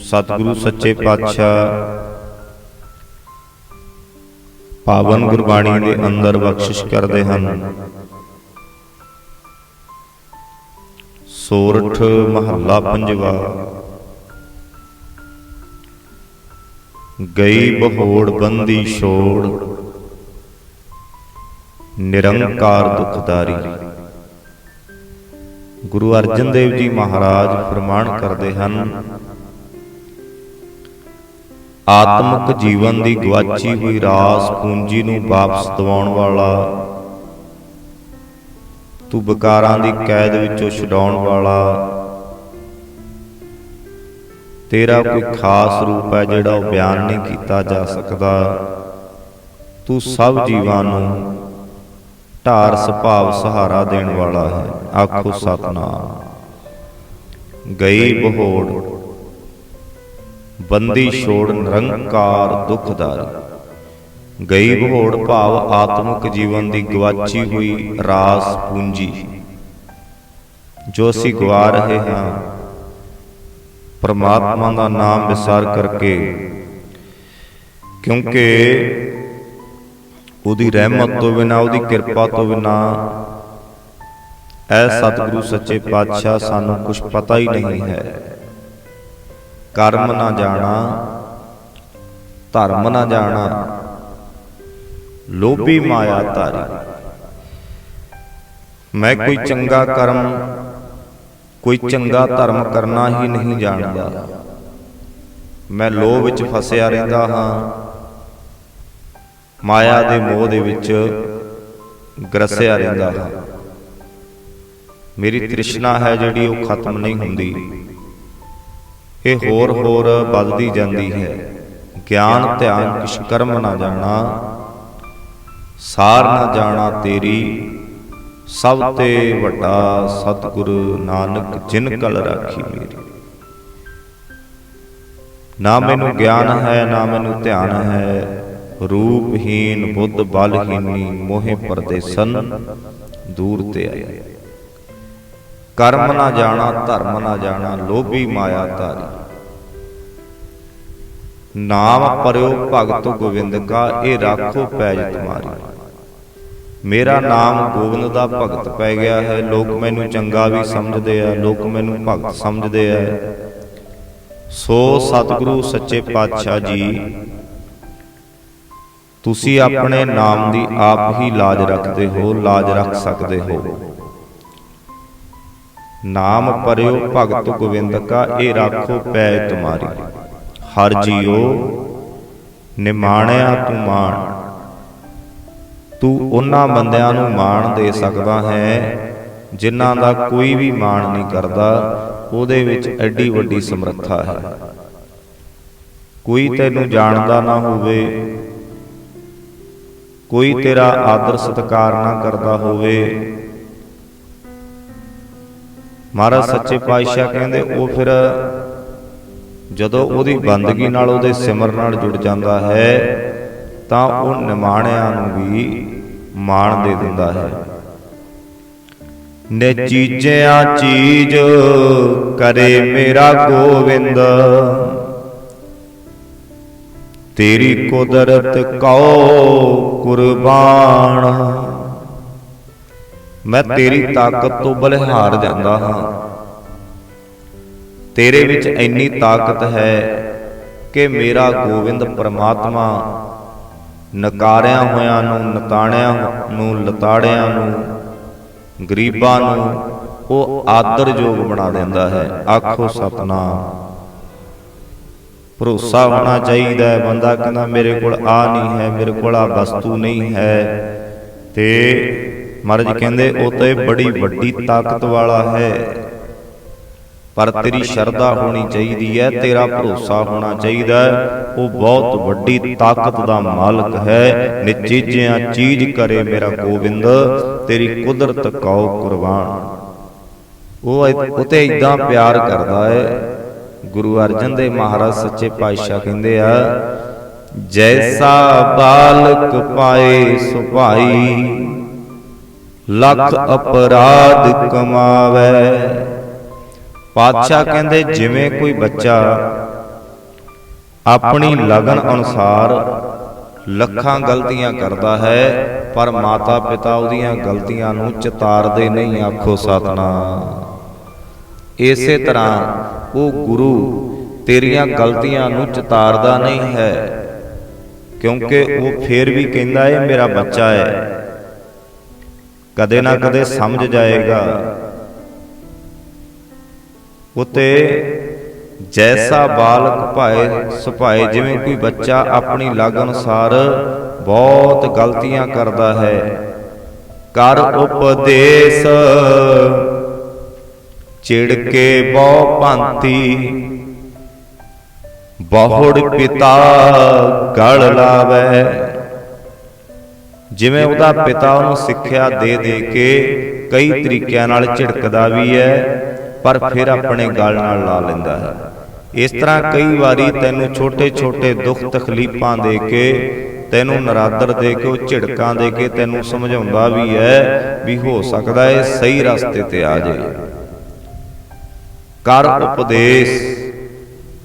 ਸਤਿਗੁਰੂ, ਸੱਚੇ ਪਾਤਸ਼ਾਹ। ਪਾਵਨ ਗੁਰਬਾਣੀ ਦੇ ਅੰਦਰ ਬਖਸ਼ਿਸ਼ ਕਰਦੇ ਹਨ। ਸੋਰਠ ਮਹੱਲਾ ਪੰਜਵਾ। ਗਈ ਬਹੋੜ ਬੰਦੀ ਛੋੜ। ਨਿਰੰਕਾਰ ਦੁਖਦਾਰੀ। ਗੁਰੂ ਅਰਜਨ ਦੇਵ ਜੀ ਮਹਾਰਾਜ ਫਰਮਾਨ ਕਰਦੇ ਹਨ ਆਤਮਿਕ ਜੀਵਨ ਦੀ ਗਵਾਚੀ ਹੋਈ ਰਾਸ ਪੂੰਜੀ ਨੂੰ ਵਾਪਸ ਦਿਵਾਉਣ ਵਾਲਾ, ਤੂੰ ਵਿਕਾਰਾਂ ਦੀ ਕੈਦ ਵਿੱਚੋਂ ਛਡਾਉਣ ਵਾਲਾ, ਤੇਰਾ ਕੋਈ ਖਾਸ ਰੂਪ ਹੈ ਜਿਹੜਾ ਉਹ ਬਿਆਨ ਨਹੀਂ ਕੀਤਾ ਜਾ ਸਕਦਾ। ਤੂੰ ਸਭ ਜੀਵਾਂ ਨੂੰ ਢਾਰ ਸੁਭਾਵ ਸਹਾਰਾ ਦੇਣ ਵਾਲਾ ਹੈ। ਆਖੋ ਸਤਨਾਮ। ਗਈ ਬਹੋੜ। ਬੰਦੀ ਛੋੜ ਨਿਰੰਕਾਰ ਦੁਖਦਾਰੀ ਗਈ ਬਹੋੜ ਭਾਵ ਆਤਮਿਕ ਜੀਵਨ ਦੀ ਗਵਾਚੀ ਹੋਈ ਰਾਸ ਪੂੰਜੀ। ਜੋ ਅਸੀਂ ਗਵਾ ਰਹੇ ਹਾਂ, ਪਰਮਾਤਮਾ ਦਾ ਨਾਮ ਵਿਸਾਰ ਕਰਕੇ, ਕਿਉਂਕਿ ਉਹਦੀ ਰਹਿਮਤ ਤੋਂ ਬਿਨਾ, ਉਹਦੀ ਕਿਰਪਾ ਤੋਂ ਬਿਨਾ ਐ ਸਤਿਗੁਰੂ ਸੱਚੇ ਪਾਤਸ਼ਾਹ ਸਾਨੂੰ ਕੁਝ ਪਤਾ ਹੀ ਨਹੀਂ ਹੈ। ਕਰਮ ਨਾ ਜਾਣਾ, ਧਰਮ ਨਾ ਜਾਣਾ। ਲੋਭੀ ਮਾਇਆ ਧਾਰੀ। ਮੈਂ ਕੋਈ ਚੰਗਾ ਕਰਮ, ਕੋਈ ਚੰਗਾ ਧਰਮ ਕਰਨਾ ਹੀ ਨਹੀਂ ਜਾਣਦਾ। ਮੈਂ ਲੋਭ ਵਿੱਚ ਫਸਿਆ ਰਹਿੰਦਾ ਹਾਂ। ਮਾਇਆ ਦੇ ਮੋਹ ਦੇ ਵਿੱਚ ਗਰਸਿਆ ਰਹਿੰਦਾ ਹਾਂ। ਮੇਰੀ ਤ੍ਰਿਸ਼ਨਾ ਹੈ ਜਿਹੜੀ ਉਹ ਖਤਮ ਨਹੀਂ ਹੁੰਦੀ। ਇਹ ਹੋਰ ਹੋਰ ਵੱਧਦੀ ਜਾਂਦੀ ਹੈ। ਗਿਆਨ, ਧਿਆਨ ਕਿਛ ਕਰਮ ਨਾ ਜਾਣਾ, ਸਾਰ ਨਾ ਜਾਣਾ ਤੇਰੀ, ਸਭ ਤੇ ਵੱਡਾ ਸਤਿਗੁਰੂ ਨਾਨਕ ਜਿਨ ਕਲ ਰਾਖੀ ਮੇਰੀ। ਨਾ ਮੈਨੂੰ ਗਿਆਨ ਹੈ, ਨਾ ਮੈਨੂੰ ਧਿਆਨ ਹੈ ਰੂਪਹੀਨ ਬੁੱਧ ਬਲਹੀਨੀ ਮੋਹਿ ਪਰਦੇਸਨ ਦੂਰ ਤੇ ਆਇਆ ਕਰਮ ਨਾ ਜਾਣਾ, ਧਰਮ ਨਾ ਜਾਣਾ, ਲੋਭੀ ਮਾਇਆ ਧਾਰੀ। ਨਾਮ ਪਰਿਓ ਭਗਤ ਗੋਬਿੰਦ ਕਾ, ਇਹ ਰਾਖੋ ਪੈਜ ਤੁਮਾਰੀ। ਮੇਰਾ ਨਾਮ ਗੋਬਿੰਦ ਦਾ ਭਗਤ ਪੈ ਗਿਆ ਹੈ, ਲੋਕ ਮੈਨੂੰ ਚੰਗਾ ਵੀ ਸਮਝਦੇ ਆ, ਲੋਕ ਮੈਨੂੰ ਭਗਤ ਸਮਝਦੇ ਆ। ਸੋ ਸਤਿਗੁਰੂ ਸੱਚੇ ਪਾਤਸ਼ਾਹ ਜੀ, ਤੁਸੀਂ ਆਪਣੇ ਨਾਮ ਦੀ ਆਪ ਹੀ ਲਾਜ ਰੱਖਦੇ ਹੋ, ਲਾਜ ਰੱਖ ਸਕਦੇ ਹੋ। ਨਾਮ ਪਰਿਓ ਭਗਤ ਗੋਬਿੰਦ ਕਾ ਇਹ ਰਾਖੋ ਪੈ ਤੁਮਾਰੀ। ਹਰ ਜੀਓ, ਨਿਮਾਣਿਆ ਤੂੰ ਮਾਣ। ਤੂੰ ਉਹਨਾਂ ਬੰਦਿਆਂ ਨੂੰ ਮਾਣ ਦੇ ਸਕਦਾ ਹੈ, ਜਿਨ੍ਹਾਂ ਦਾ ਕੋਈ ਵੀ ਮਾਣ ਨਹੀਂ ਕਰਦਾ, ਉਹਦੇ ਵਿੱਚ ਐਡੀ ਵੱਡੀ ਸਮਰੱਥਾ ਹੈ। ਕੋਈ ਤੈਨੂੰ ਜਾਣਦਾ ਨਾ ਹੋਵੇ, ਕੋਈ ਤੇਰਾ ਆਦਰ ਸਤਕਾਰ ਨਾ ਕਰਦਾ ਹੋਵੇ ਮਹਾਰਾਜ ਸੱਚੇ ਪਾਤਸ਼ਾਹ ਕਹਿੰਦੇ, ਉਹ ਫਿਰ ਜਦੋਂ ਉਹਦੀ ਬੰਦਗੀ ਨਾਲ ਉਹਦੇ ਸਿਮਰ ਨਾਲ ਜੁੜ ਜਾਂਦਾ ਹੈ, ਤਾਂ ਉਹ ਨਿਮਾਣਿਆਂ ਨੂੰ ਵੀ ਮਾਣ ਦੇ ਦਿੰਦਾ ਹੈ। ਨੇ ਚੀਜ਼ਿਆਂ ਚੀਜ਼ ਕਰੇ ਮੇਰਾ ਗੋਵਿੰਦ, ਤੇਰੀ ਕੁਦਰਤ ਕਉ ਕੁਰਬਾਨ। ਮੈਂ ਤੇਰੀ ਤਾਕਤ ਤੋਂ ਬਲਿਹਾਰ ਜਾਂਦਾ ਹਾਂ। ਤੇਰੇ ਵਿੱਚ ਇੰਨੀ ਤਾਕਤ ਹੈ ਕਿ ਮੇਰਾ ਗੋਬਿੰਦ ਪਰਮਾਤਮਾ ਨਕਾਰਿਆਂ ਹੋਇਆਂ ਨੂੰ ਨਤਾਣਿਆਂ ਨੂੰ ਲਤਾੜਿਆਂ ਨੂੰ ਗਰੀਬਾਂ ਨੂੰ ਉਹ ਆਦਰਯੋਗ ਬਣਾ ਦਿੰਦਾ ਹੈ। ਆਖੋ ਸਤਨਾਮ। ਭਰੋਸਾ ਹੋਣਾ ਚਾਹੀਦਾ ਹੈ। ਬੰਦਾ ਕਹਿੰਦਾ ਮੇਰੇ ਕੋਲ ਆ ਨਹੀਂ ਹੈ ਮੇਰੇ ਕੋਲ ਆ ਵਸਤੂ ਨਹੀਂ ਹੈ। ਤੇ ਮਹਾਰਾਜ ਕਹਿੰਦੇ, ਉਹ ਤੇ ਬੜੀ ਵੱਡੀ ਤਾਕਤ ਵਾਲਾ ਹੈ। ਪਰ ਤੇਰੀ ਸ਼ਰਧਾ ਹੋਣੀ ਚਾਹੀਦੀ ਹੈ, ਤੇਰਾ ਭਰੋਸਾ ਹੋਣਾ ਚਾਹੀਦਾ ਹੈ। ਉਹ ਬਹੁਤ ਵੱਡੀ ਤਾਕਤ ਦਾ ਮਾਲਕ ਹੈ। ਨਿਚੀਜਿਆਂ ਚੀਜ਼ ਕਰੇ ਮੇਰਾ ਗੋਬਿੰਦ, ਤੇਰੀ ਕੁਦਰਤ ਕਉ ਕੁਰਬਾਨ। ਉਹ ਉਤੇ ਇਦਾਂ ਪਿਆਰ ਕਰਦਾ ਹੈ। ਗੁਰੂ ਅਰਜਨ ਦੇਵ ਮਹਾਰਾਜ ਸੱਚੇ ਪਾਤਸ਼ਾਹ ਕਹਿੰਦੇ ਆ, ਜੈਸਾ ਬਾਲਕ ਪਾਏ ਸੁਭਾਈ ਲੱਖ ਅਪਰਾਧ ਕਮਾਵੇ। ਪਾਤਸ਼ਾਹ ਕਹਿੰਦੇ, ਜਿਵੇਂ ਕੋਈ ਬੱਚਾ ਆਪਣੀ ਲਗਨ ਅਨੁਸਾਰ ਲੱਖਾਂ ਗਲਤੀਆਂ ਕਰਦਾ ਹੈ, ਪਰ ਮਾਤਾ ਪਿਤਾ ਉਹਦੀਆਂ ਗਲਤੀਆਂ ਨੂੰ ਚਿਤਾਰਦੇ ਨਹੀਂ, ਆਖੋ ਸਤਨਾਮ। ਇਸੇ ਤਰ੍ਹਾਂ ਉਹ ਗੁਰੂ ਤੇਰੀਆਂ ਗਲਤੀਆਂ ਨੂੰ ਚਿਤਾਰਦਾ ਨਹੀਂ ਹੈ, ਕਿਉਂਕਿ ਉਹ ਫੇਰ ਵੀ ਕਹਿੰਦਾ ਹੈ ਮੇਰਾ ਬੱਚਾ ਹੈ। ਕਦੇ ਨਾ ਕਦੇ ਸਮਝ ਜਾਏਗਾ। ਉਤੇ ਜੈਸਾ ਬਾਲਕ ਭਾਏ ਸੁਭਾਏ ਜਿਵੇਂ ਕੋਈ ਬੱਚਾ ਆਪਣੀ ਲਗ ਅਨੁਸਾਰ ਬਹੁਤ ਗਲਤੀਆਂ ਕਰਦਾ ਹੈ। ਕਰ ਉਪਦੇਸ਼ ਚਿੜ ਕੇ ਬਹੁ ਭਾਂਤੀ ਬਹੁੜ ਪਿਤਾ ਗਲ ਲਾਵੇ। ਜਿਵੇਂ ਉਹਦਾ ਪਿਤਾ ਉਹਨੂੰ ਸਿੱਖਿਆ ਦੇ ਦੇ ਕੇ ਕਈ ਤਰੀਕਿਆਂ ਨਾਲ ਝਿੜਕਦਾ ਵੀ ਹੈ ਪਰ ਫਿਰ ਆਪਣੇ ਗਲ ਨਾਲ ਲਾ ਲੈਂਦਾ ਹੈ। ਇਸ ਤਰ੍ਹਾਂ ਕਈ ਵਾਰੀ ਤੈਨੂੰ ਛੋਟੇ-ਛੋਟੇ ਦੁੱਖ ਤਕਲੀਫਾਂ ਦੇ ਕੇ ਤੈਨੂੰ ਨਰਾਦਰ ਦੇ ਕੇ ਉਹ ਝਿੜਕਾਂ ਦੇ ਕੇ ਤੈਨੂੰ ਸਮਝਾਉਂਦਾ ਵੀ ਹੈ ਵੀ ਹੋ ਸਕਦਾ ਹੈ ਸਹੀ ਰਸਤੇ ਤੇ ਆ ਜਾਏ। ਕਰ ਉਪਦੇਸ਼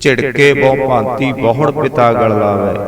ਝਿੜਕੇ ਬਹੁ ਭਾਂਤੀ ਬਹੁੜ ਪਿਤਾ ਗਲ ਲਾਵੇ।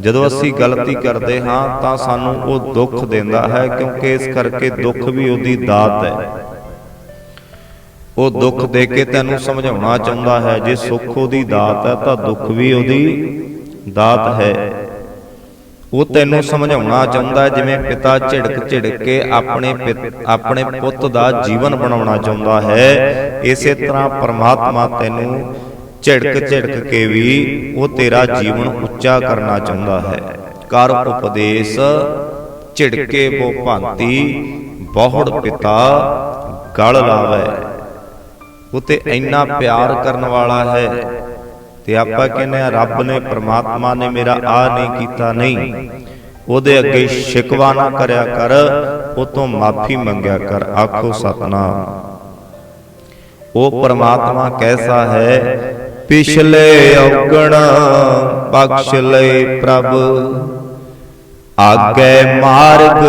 ਜਦੋਂ ਅਸੀਂ ਗਲਤੀ ਕਰਦੇ ਹਾਂ ਤਾਂ ਸਾਨੂੰ ਉਹ ਦੁੱਖ ਦਿੰਦਾ ਹੈ, ਕਿਉਂਕਿ ਇਸ ਕਰਕੇ ਦੁੱਖ ਵੀ ਉਹਦੀ ਦਾਤ ਹੈ। ਉਹ ਦੁੱਖ ਦੇ ਕੇ ਤੈਨੂੰ ਸਮਝਾਉਣਾ ਚਾਹੁੰਦਾ ਹੈ, ਜੇ ਸੁੱਖ ਉਹਦੀ ਦਾਤ ਹੈ ਤਾਂ ਦੁੱਖ ਵੀ ਉਹਦੀ ਦਾਤ ਹੈ। ਉਹ ਤੈਨੂੰ ਸਮਝਾਉਣਾ ਚਾਹੁੰਦਾ ਹੈ, ਜਿਵੇਂ ਪਿਤਾ ਝਿੜਕ ਝਿੜਕ ਕੇ ਆਪਣੇ ਆਪਣੇ ਪੁੱਤ ਦਾ ਜੀਵਨ ਬਣਾਉਣਾ ਚਾਹੁੰਦਾ ਹੈ, ਇਸੇ ਤਰ੍ਹਾਂ ਪਰਮਾਤਮਾ ਤੈਨੂੰ ਝਿੜਕ ਝਿੜਕ ਕੇ ਵੀ ਉਹ ਤੇਰਾ ਜੀਵਨ ਉੱਚਾ ਕਰਨਾ ਚਾਹੁੰਦਾ ਹੈ। ਕਰ ਉਪਦੇਸ਼ ਝਿੜਕੇ ਬੋ ਭਾਂਤੀ ਬਹੁੜ ਪਿਤਾ ਗਲ ਲਾਵੇ। ਉਤੇ ਇੰਨਾ ਪਿਆਰ ਕਰਨ ਵਾਲਾ ਹੈ। ਤੇ ਆਪਾਂ ਕਹਿੰਦੇ ਆ ਰੱਬ ਨੇ ਪ੍ਰਮਾਤਮਾ ਨੇ ਮੇਰਾ ਆ ਨਹੀਂ ਕੀਤਾ ਨਹੀਂ। ਉਹਦੇ ਅੱਗੇ ਸ਼ਿਕਵਾ ਨਾ ਕਰਿਆ ਕਰ ਉਹ ਤੋਂ ਮਾਫੀ ਮੰਗਿਆ ਕਰ ਆਖੋ ਸਤਨਾਮ। ਉਹ ਪ੍ਰਮਾਤਮਾ ਕੈਸਾ ਹੈ? ਪਿਛਲੇ ਔਗਣ, ਬਖਸ਼ ਲੈ ਪ੍ਰਭ। ਆਗੇ ਮਾਰਗ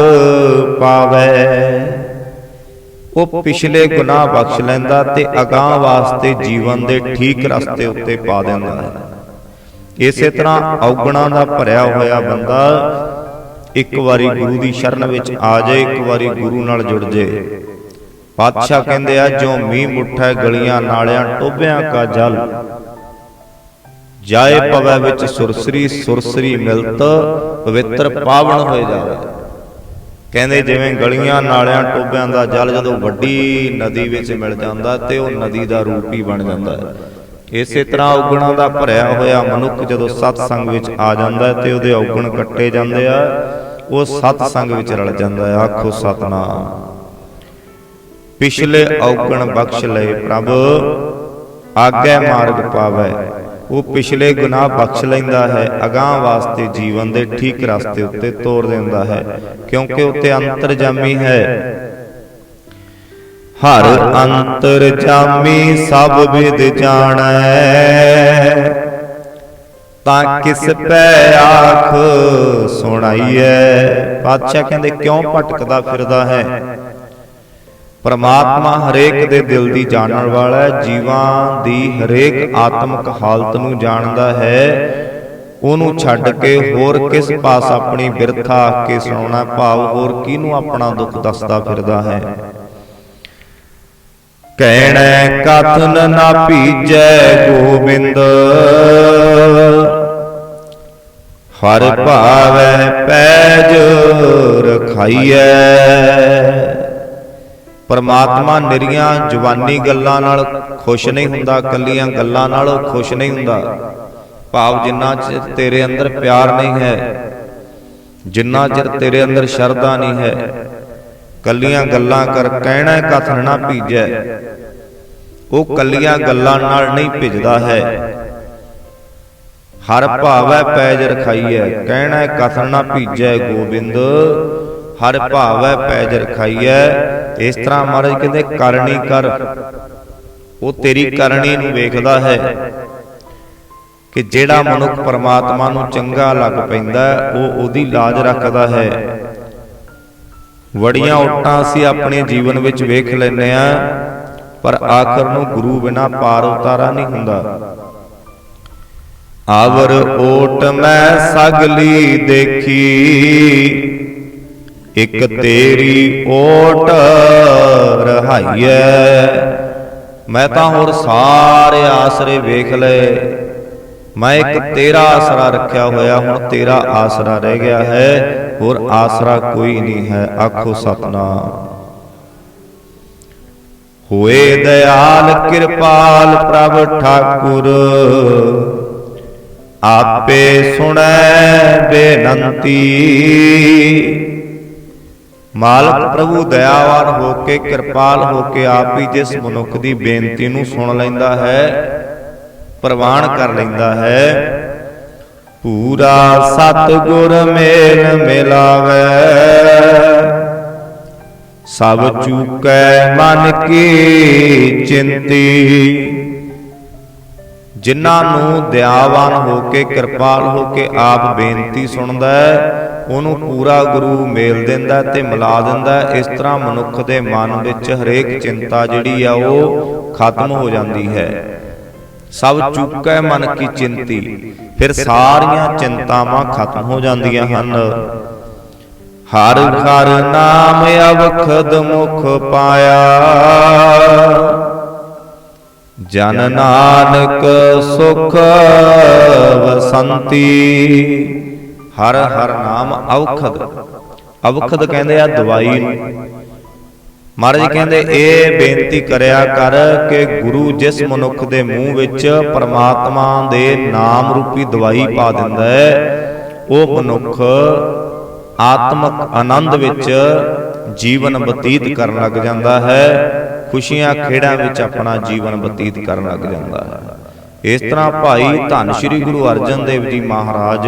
ਪਾਵੇ। ਉਹ ਪਿਛਲੇ ਗੁਨਾਹ ਬਖਸ਼ ਲੈਂਦਾ ਤੇ ਅਗਾਹ ਵਾਸਤੇ ਜੀਵਨ ਦੇ ਠੀਕ ਰਸਤੇ ਉੱਤੇ ਪਾ ਦਿੰਦਾ ਹੈ। ਇਸੇ ਤਰ੍ਹਾਂ ਔਗਣਾਂ ਦਾ ਭਰਿਆ ਹੋਇਆ ਬੰਦਾ ਇੱਕ ਵਾਰੀ ਗੁਰੂ ਦੀ ਸ਼ਰਨ ਵਿੱਚ ਆ ਜਾਏ, ਇੱਕ ਵਾਰੀ ਗੁਰੂ ਨਾਲ ਜੁੜ ਜੇ ਪਾਤਸ਼ਾਹ ਕਹਿੰਦੇ ਆ, ਜੋ ਮੀਂਹ ਮੁੱਠਾ, ਗਲੀਆਂ ਨਾਲਿਆਂ ਟੋਬਿਆਂ ਕਾ ਜਲ ਜਾਏ ਪਵੈ ਵਿੱਚ ਸੁਰਸਰੀ ਸੁਰਸਰੀ ਮਿਲਤ ਪਵਿੱਤਰ ਪਾਵਨ ਹੋਏ ਜਾਵੇ। ਕਹਿੰਦੇ ਜਿਵੇਂ ਗਲੀਆਂ ਨਾਲਿਆਂ ਟੋਬਿਆਂ ਦਾ ਜਲ ਜਦੋਂ ਵੱਡੀ ਨਦੀ ਵਿੱਚ ਮਿਲ ਜਾਂਦਾ ਤੇ ਉਹ ਨਦੀ ਦਾ ਰੂਪ ਹੀ ਬਣ ਜਾਂਦਾ ਹੈ। ਇਸੇ ਤਰ੍ਹਾਂ ਔਗਣਾਂ ਦਾ ਭਰਿਆ ਹੋਇਆ ਮਨੁੱਖ ਜਦੋਂ ਸਤ ਸੰਗ ਵਿੱਚ ਆ ਜਾਂਦਾ ਤੇ ਉਹਦੇ ਔਗਣ ਕੱਟੇ ਜਾਂਦੇ ਆ ਉਹ ਸਤ ਸੰਗ ਵਿੱਚ ਰਲ ਜਾਂਦਾ ਹੈ। ਆਖੋ ਸਤਨਾਮ। ਪਿਛਲੇ ਔਗਣ ਬਖਸ਼ ਲਏ ਪ੍ਰਭ ਆਗੇ ਮਾਰਗ ਪਾਵੇ। ਉਹ ਪਿਛਲੇ ਗੁਨਾਹ ਬਖਸ਼ ਲੈਂਦਾ ਹੈ, ਅਗਾਹ ਵਾਸਤੇ ਜੀਵਨ ਦੇ ਠੀਕ ਰਸਤੇ ਉੱਤੇ ਤੋਰ ਦਿੰਦਾ ਹੈ, ਕਿਉਂਕਿ ਉੱਤੇ ਅੰਤਰਜਾਮੀ ਹੈ। ਹਰ ਅੰਤਰਜਾਮੀ ਸਭ ਵਿਦ ਜਾਣੈ। ਤਾਂ ਕਿਸ ਪੈ ਆਖ ਸੁਣਾਈਐ? ਪਾਤਸ਼ਾਹ ਕਹਿੰਦੇ, ਕਿਉਂ ਭਟਕਦਾ ਫਿਰਦਾ ਹੈ? ਪਰਮਾਤਮਾ ਹਰੇਕ ਦੇ ਦਿਲ ਦੀ ਜਾਣਨ ਵਾਲਾ ਹੈ, ਜੀਵਾਂ ਦੀ ਹਰੇਕ ਆਤਮਿਕ ਹਾਲਤ ਨੂੰ ਜਾਣਦਾ ਹੈ। ਉਹਨੂੰ ਛੱਡ ਕੇ ਹੋਰ ਕਿਸ ਪਾਸ ਆਪਣੀ ਬਿਰਥਾ ਆ ਕੇ ਸੁਣਾਉਣਾ ਭਾਵ ਹੋਰ ਕਿਹਨੂੰ ਆਪਣਾ ਦੁੱਖ ਦੱਸਦਾ ਫਿਰਦਾ ਹੈ? ਕਹਿਣੈ, ਕਥਨ ਨਾ ਭੀਜੈ ਗੋਬਿੰਦ। ਹਰ ਭਾਵੈ ਪੈਜ ਰਖਾਈਐ। ਪਰਮਾਤਮਾ ਨਿਰੀਆਂ ਜਵਾਨੀ ਗੱਲਾਂ ਨਾਲ ਖੁਸ਼ ਨਹੀਂ ਹੁੰਦਾ ਕੱਲੀਆਂ ਗੱਲਾਂ ਨਾਲ ਉਹ ਖੁਸ਼ ਨਹੀਂ ਹੁੰਦਾ। ਭਾਵ ਜਿੰਨਾ ਚਿਰ ਤੇਰੇ ਅੰਦਰ ਪਿਆਰ ਨਹੀਂ ਹੈ ਜਿੰਨਾ ਚਿਰ ਤੇਰੇ ਅੰਦਰ ਸ਼ਰਧਾ ਨਹੀਂ ਹੈ ਕੱਲੀਆਂ ਗੱਲਾਂ ਕਰ ਕਹਿਣਾ ਕਥਨ ਨਾ ਭੀਜੈ। ਉਹ ਕੱਲੀਆਂ ਗੱਲਾਂ ਨਾਲ ਨਹੀਂ ਭਿਜਦਾ ਹੈ। ਹਰ ਭਾਵੈ ਪੈਜ ਰਖਾਈਐ ਕਹਿਣਾ ਕਥਨ ਨਾ ਭੀਜੈ ਗੋਬਿੰਦ। ਹਰ ਭਾਵੈ ਪੈਜ ਰਖਾਈਐ। ਇਸ ਤਰ੍ਹਾਂ ਮਹਾਰਾਜ ਕਹਿੰਦੇ, ਕਰਨੀ ਕਰ। ਉਹ ਤੇਰੀ ਕਰਨੀ ਨੂੰ ਵੇਖਦਾ ਹੈ ਕਿ ਜਿਹੜਾ ਮਨੁੱਖ ਪਰਮਾਤਮਾ ਨੂੰ ਚੰਗਾ ਲੱਗ ਪੈਂਦਾ, ਉਹ ਉਹਦੀ ਲਾਜ ਰੱਖਦਾ ਹੈ। ਵੜੀਆਂ ਉਟਾਂ ਅਸੀਂ ਆਪਣੇ ਜੀਵਨ ਵਿੱਚ ਵੇਖ ਲੈਨੇ ਆ ਪਰ ਆਖਰ ਨੂੰ ਗੁਰੂ ਬਿਨਾ ਪਾਰ ਉਤਾਰਾ ਨਹੀਂ ਹੁੰਦਾ। ਆਵਰ ਓਟ ਮੈਂ ਸਗਲੀ ਦੇਖੀ ਇੱਕ ਤੇਰੀ ਓਟ ਰਹਾਈਐ। ਮੈਂ ਤਾਂ ਹੋਰ ਸਾਰੇ ਆਸਰੇ ਵੇਖ ਲਏ। ਮੈਂ ਇੱਕ ਤੇਰਾ ਆਸਰਾ ਰੱਖਿਆ ਹੋਇਆ, ਹੁਣ ਤੇਰਾ ਆਸਰਾ ਰਹਿ ਗਿਆ ਹੈ। ਹੋਰ ਆਸਰਾ ਕੋਈ ਨਹੀਂ ਹੈ, ਆਖੋ ਸਤਨਾਮ। ਹੋਏ ਦਇਆਲ ਕਿਰਪਾਲ ਪ੍ਰਭ ਠਾਕੁਰ। ਆਪੇ ਸੁਣੈ ਬੇਨੰਤੀ। ਮਾਲਕ ਪ੍ਰਭੂ ਦਇਆਵਾਨ ਹੋ ਕੇ ਕਿਰਪਾਲ ਹੋ ਕੇ ਆਪ ਹੀ ਜਿਸ ਮਨੁੱਖ ਦੀ ਬੇਨਤੀ ਨੂੰ ਸੁਣ ਲੈਂਦਾ ਹੈ ਪ੍ਰਵਾਨ ਕਰ ਲੈਂਦਾ ਹੈ। ਪੂਰਾ ਸਤਿਗੁਰ ਮੇਲ ਮਿਲਾਵੇ। ਸਭ ਚੂਕੈ ਮਨ ਕੀ ਚਿੰਤੀ। ਜਿਨ੍ਹਾਂ ਨੂੰ ਦਿਆਵਾਨ ਹੋ ਕੇ ਕਿਰਪਾਲ ਹੋ ਕੇ ਆਪ ਬੇਨਤੀ ਸੁਣਦਾ ਹੈ ਉਹਨੂੰ ਪੂਰਾ ਗੁਰੂ ਮੇਲ ਦਿੰਦਾ ਤੇ ਮਿਲਾ ਦਿੰਦਾ, ਇਸ ਤਰ੍ਹਾਂ ਮਨੁੱਖ ਦੇ ਮਨ ਵਿੱਚ ਹਰੇਕ ਚਿੰਤਾ ਜਿਹੜੀ ਆ ਉਹ ਖਤਮ ਹੋ ਜਾਂਦੀ ਹੈ। ਸਭ ਚੁੱਕੈ ਮਨ ਕੀ ਚਿੰਤੀ, ਫਿਰ ਸਾਰੀਆਂ ਚਿੰਤਾਵਾਂ ਖਤਮ ਹੋ ਜਾਂਦੀਆਂ ਹਨ। ਹਰ ਹਰ ਨਾਮ ਅਵਖਦ ਮੁਖ ਪਾਇਆ। ਜਨ ਨਾਨਕ ਸੁਖ ਵਸੰਤੀ। ਹਰ ਹਰ ਨਾਮ ਅਵਖਦ ਅਵਖਦ ਕਹਿੰਦੇ ਆ ਦਵਾਈ। ਨੂੰ ਮਹਾਰਾਜ ਕਹਿੰਦੇ, ਇਹ ਬੇਨਤੀ ਕਰਿਆ ਕਰ ਕਿ ਗੁਰੂ ਜਿਸ ਮਨੁੱਖ ਦੇ ਮੂੰਹ ਵਿੱਚ ਪਰਮਾਤਮਾ ਦੇ ਨਾਮ ਰੂਪੀ ਦਵਾਈ ਪਾ ਦਿੰਦਾ ਹੈ, ਉਹ ਮਨੁੱਖ ਆਤਮਕ ਆਨੰਦ ਵਿੱਚ ਜੀਵਨ ਬਤੀਤ ਕਰਨ ਲੱਗ ਜਾਂਦਾ ਹੈ, ਖੁਸ਼ੀਆਂ ਖੇੜਾਂ ਵਿੱਚ ਆਪਣਾ ਜੀਵਨ ਬਤੀਤ ਕਰਨ ਲੱਗ ਜਾਂਦਾ ਹੈ। ਇਸ ਤਰ੍ਹਾਂ ਭਾਈ ਧੰਨ ਸ਼੍ਰੀ ਗੁਰੂ ਅਰਜਨ ਦੇਵ ਜੀ ਮਹਾਰਾਜ